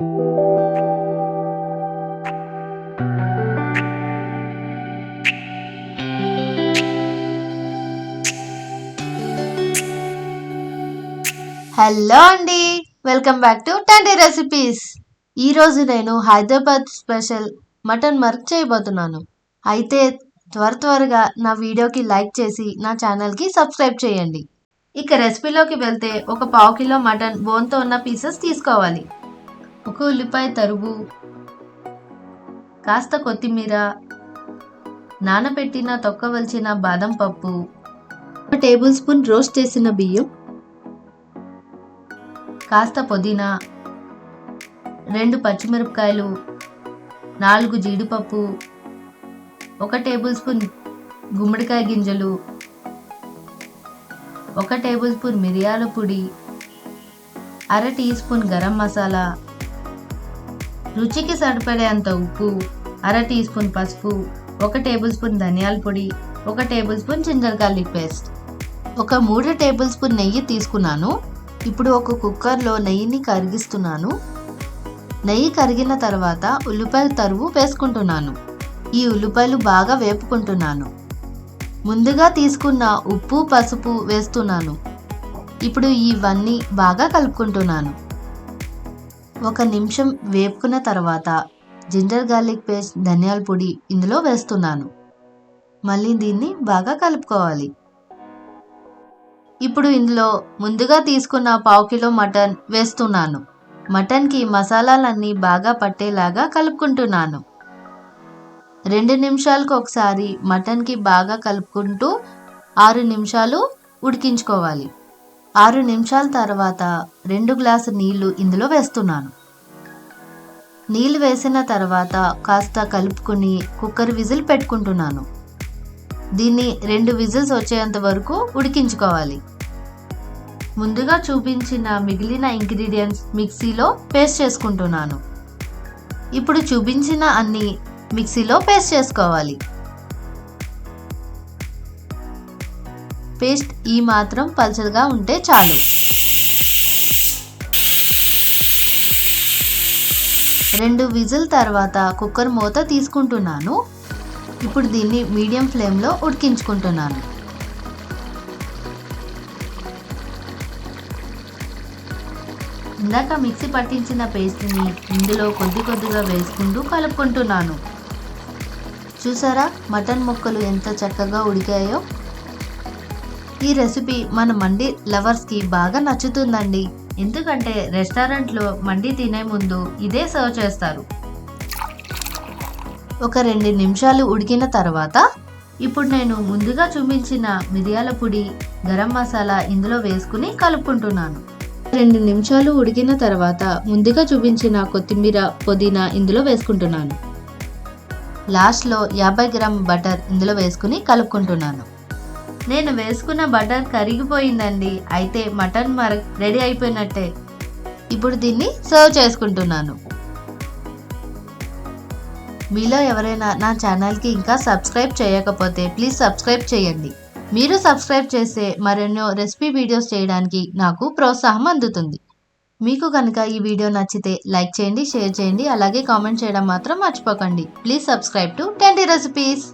Hello అండి. Welcome back to Tandy recipes. ఈరోజు నేను హైదరాబాద్ స్పెషల్ మటన్ మర్క్ చేయబోతున్నాను. అయితే త్వర త్వరగా నా వీడియోకి లైక్ చేసి నా ఛానల్కి సబ్స్క్రైబ్ చేయండి. ఇక రెసిపీలోకి వెళ్తే ఒక పావు కిలో మటన్ బోన్తో ఉన్న పీసెస్ తీసుకోవాలి. ఒక ఉల్లిపాయ తరుగు కాస్త కొత్తిమీర నానబెట్టిన తొక్కవలసిన బాదం పప్పు ఒక టేబుల్ స్పూన్ రోస్ట్ చేసిన బియ్యం కాస్త పుదీనా రెండు పచ్చిమిరపకాయలు నాలుగు జీడిపప్పు ఒక టేబుల్ స్పూన్ గుమ్మడికాయ గింజలు ఒక టేబుల్ స్పూన్ మిరియాల పొడి అర టీ స్పూన్ గరం మసాలా రుచికి సరిపడేంత ఉప్పు అర టీ స్పూన్ పసుపు ఒక టేబుల్ స్పూన్ ధనియాల పొడి ఒక table spoon ginger garlic paste. ఒక మూడు టేబుల్ స్పూన్ నెయ్యి తీసుకున్నాను. ఇప్పుడు ఒక కుక్కర్లో నెయ్యిని కరిగిస్తున్నాను. నెయ్యి కరిగిన తర్వాత ఉల్లిపాయల తరువు వేసుకుంటున్నాను. ఈ ఉల్లిపాయలు బాగా వేపుకుంటున్నాను. ముందుగా తీసుకున్న ఉప్పు పసుపు వేస్తున్నాను. ఇప్పుడు ఇవన్నీ బాగా కలుపుకుంటున్నాను. ఒక నిమిషం వేపుకున్న తర్వాత జింజర్ గార్లిక్ పేస్ట్ ధనియాల పొడి ఇందులో వేస్తున్నాను. మళ్ళీ దీన్ని బాగా కలుపుకోవాలి. ఇప్పుడు ఇందులో ముందుగా తీసుకున్న పావు కిలో మటన్ వేస్తున్నాను. మటన్కి మసాలాలన్నీ బాగా పట్టేలాగా కలుపుకుంటున్నాను. రెండు నిమిషాలకు ఒకసారి మటన్కి బాగా కలుపుకుంటూ ఆరు నిమిషాలు ఉడికించుకోవాలి. ఆరు నిమిషాల తర్వాత రెండు గ్లాసు నీళ్ళు ఇందులో వేస్తున్నాను. నీళ్ళు వేసిన తర్వాత కాస్త కలుపుకుని కుక్కర్ విజిల్ పెట్టుకుంటున్నాను. దీన్ని రెండు విజిల్స్ వచ్చేంత వరకు ఉడికించుకోవాలి. ముందుగా చూపించిన మిగిలిన ఇంగ్రీడియంట్స్ మిక్సీలో పేస్ట్ చేసుకుంటున్నాను. ఇప్పుడు చూపించిన అన్ని మిక్సీలో పేస్ట్ చేసుకోవాలి. పేస్ట్ ఈ మాత్రం పల్చగా ఉంటే చాలు. రెండు విజిల్ తర్వాత కుక్కర్ మూత తీసుకుంటున్నాను. ఇప్పుడు దీన్ని మీడియం ఫ్లేమ్లో ఉడికించుకుంటున్నాను. ఇందాక మిక్సీ పట్టించిన పేస్ట్ని ఇందులో కొద్ది కొద్దిగా వేసుకుంటూ కలుపుకుంటున్నాను. చూసారా మటన్ ముక్కలు ఎంత చక్కగా ఉడికాయో? ఈ రెసిపీ మన మండి లవర్స్కి బాగా నచ్చుతుందండి. ఎందుకంటే రెస్టారెంట్లో మండి తినే ముందు ఇదే సర్వ్ చేస్తారు. ఒక రెండు నిమిషాలు ఉడికిన తర్వాత ఇప్పుడు నేను ముందుగా చూపించిన మిరియాల పొడి గరం మసాలా ఇందులో వేసుకుని కలుపుకుంటున్నాను. రెండు నిమిషాలు ఉడికిన తర్వాత ముందుగా చూపించిన కొత్తిమీర పుదీనా ఇందులో వేసుకుంటున్నాను. లాస్ట్లో యాభై గ్రామ్ బటర్ ఇందులో వేసుకుని కలుపుకుంటున్నాను. నేను వేసుకున్న బటర్ కరిగిపోయిందండి. అయితే మటన్ మరక్ రెడీ అయిపోయినట్టే. ఇప్పుడు దీన్ని సర్వ్ చేసుకుంటున్నాను. మీలో ఎవరైనా నా ఛానల్కి ఇంకా సబ్స్క్రైబ్ చేయకపోతే ప్లీజ్ సబ్స్క్రైబ్ చేయండి. మీరు సబ్స్క్రైబ్ చేస్తే మరెన్నో రెసిపీ వీడియోస్ చేయడానికి నాకు ప్రోత్సాహం అందుతుంది. మీకు కనుక ఈ వీడియో నచ్చితే లైక్ చేయండి షేర్ చేయండి అలాగే కామెంట్ చేయడం మాత్రం మర్చిపోకండి. Please subscribe to Tandy recipes.